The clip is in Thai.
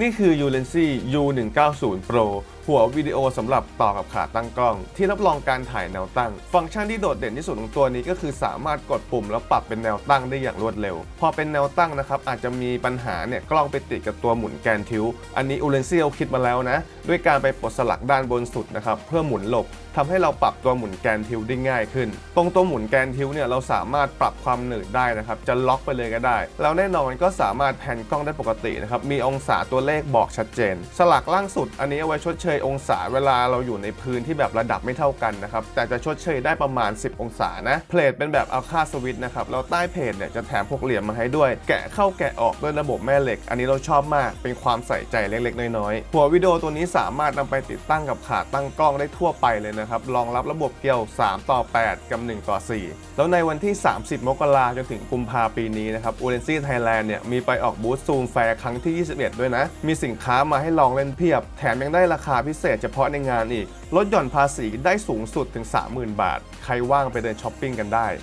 นี่คือ u l e n s y U190 Pro หัววิดีโอสำหรับต่อกับขาตั้งกล้อง ที่รับรองการถ่ายแนวตั้ง ฟังก์ชันที่โดดเด่นที่สุดของตัวนี้ก็คือสามารถกดปุ่มแล้วปรับเป็นแนวตั้งได้อย่างรวดเร็ว พอเป็นแนวตั้งนะครับอาจจะมีปัญหาเนี่ยกล้องไปติดกับตัวหมุนแกนทิวอันนี้ u l e n s y เขาคิดมาแล้วนะ ด้วยการไปปลดสลักด้านบนสุดนะครับเพื่อหมุนหลบทำให้เราปรับตัวหมุนแกนทิวได้ง่ายขึ้น ตรงตัวหมุนแกนทิวเนี่ยเราสามารถปรับความหนืดได้นะครับจะล็อกไปเลยก็ได้ แล้วแน่นอนก็สามารถแพนกล้องได้ปกตินะครับมีองศาตัวเลขบอกชัดเจน สลักล่างสุดอันนี้เอาไว้ชดเชยองศาเวลาเราอยู่ในพื้นที่แบบระดับไม่เท่ากันนะครับ แต่จะชดเชยได้ประมาณ 10 องศานะ เพลทเป็นแบบอัลคาสวิตนะครับ แล้วใต้เพจเนี่ยจะแถมพวกเหลี่ยมมาให้ด้วย แกะเข้าแกะออกด้วยระบบแม่เหล็ก อันนี้เราชอบมาก เป็นความใส่ใจเล็กๆ น้อยๆ หัววิดีโอตัวนี้สามารถนำไปติดตั้งกับขาตั้งกล้องได้ทั่วไปเลยนะครับ รองรับระบบเกี่ยว 3 ต่อ 8 กับ 1 ต่อ 4 แล้วในวันที่ 30 มกราจนถึงกุมภาปีนี้นะครับอูเรนซี่ไทยแลนด์เนี่ยมีไปออกบูธซูมแฟร์ครั้งที่ 21 ด้วยนะ มีสินค้ามาให้ลองเล่นเพียบ แถมยังได้ราคาพิเศษเฉพาะในงานอีก ลดหย่อนภาษีได้สูงสุดถึง 30,000 บาท ใครว่างไปเดินช้อปปิ้งกันได้